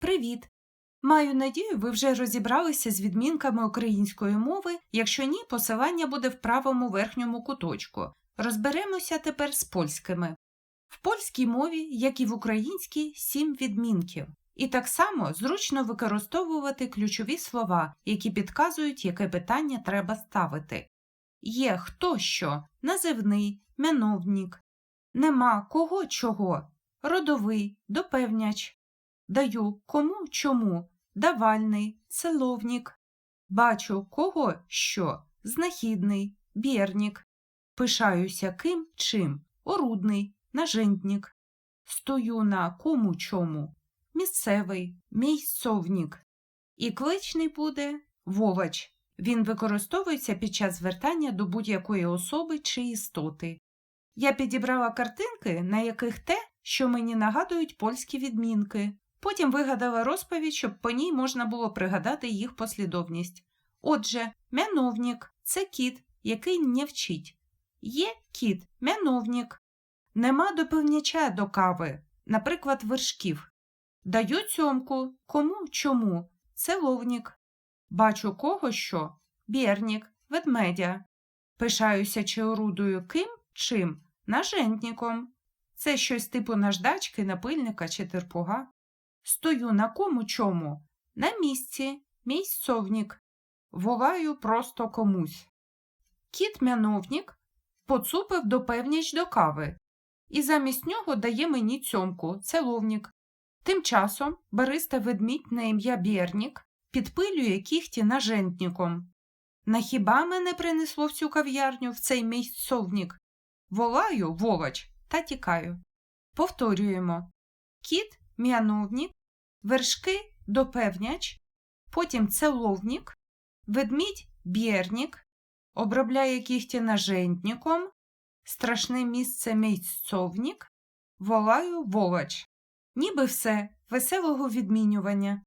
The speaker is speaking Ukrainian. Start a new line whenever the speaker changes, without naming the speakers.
Привіт! Маю надію, ви вже розібралися з відмінками української мови. Якщо ні, посилання буде в правому верхньому куточку. Розберемося тепер з польськими. В польській мові, як і в українській, сім відмінків. І так само зручно використовувати ключові слова, які підказують, яке питання треба ставити. Є хто що, називний, мяновник, нема кого чого, родовий, допевняч, даю кому чому, давальний, целовнік, бачу кого що, знахідний, бірнік, пишаюся ким чим, орудний, нажентнік, стою на кому чому, місцевий, мійсовнік. І кличний буде вовач. Він використовується під час звертання до будь-якої особи чи істоти. Я підібрала картинки, на яких те, що мені нагадують польські відмінки. Потім вигадала розповідь, щоб по ній можна було пригадати їх послідовність. Отже, мяновнік це кіт, який не вчить. Є кіт, мяновнік. Нема допивняча до кави, наприклад, вершків. Даю цьомку, кому чому, це ловнік. Бачу кого що, бірнік, ведмедя. Пишаюся чи орудую ким чим, нажентніком. Це щось типу наждачки, напильника чи терпуга. Стою на кому чому, на місці, місцовнік. Волаю просто комусь. Кіт мяновнік поцупив допевніч до кави, і замість нього дає мені цьомку, це ловнік. Тим часом бариста ведмідь на ім'я Бірнік підпилює кіхті нажентніком. На хіба мене принесло в цю кав'ярню в цей місцовнік? Волаю, вовач, та тікаю. Повторюємо. Кіт, мяновнік, вершки, допевняч, потім целовнік, ведмідь, бєрнік, обробляє кіхті нажентніком, страшне місце мійцовнік, волаю, волоч. Ніби все, веселого відмінювання.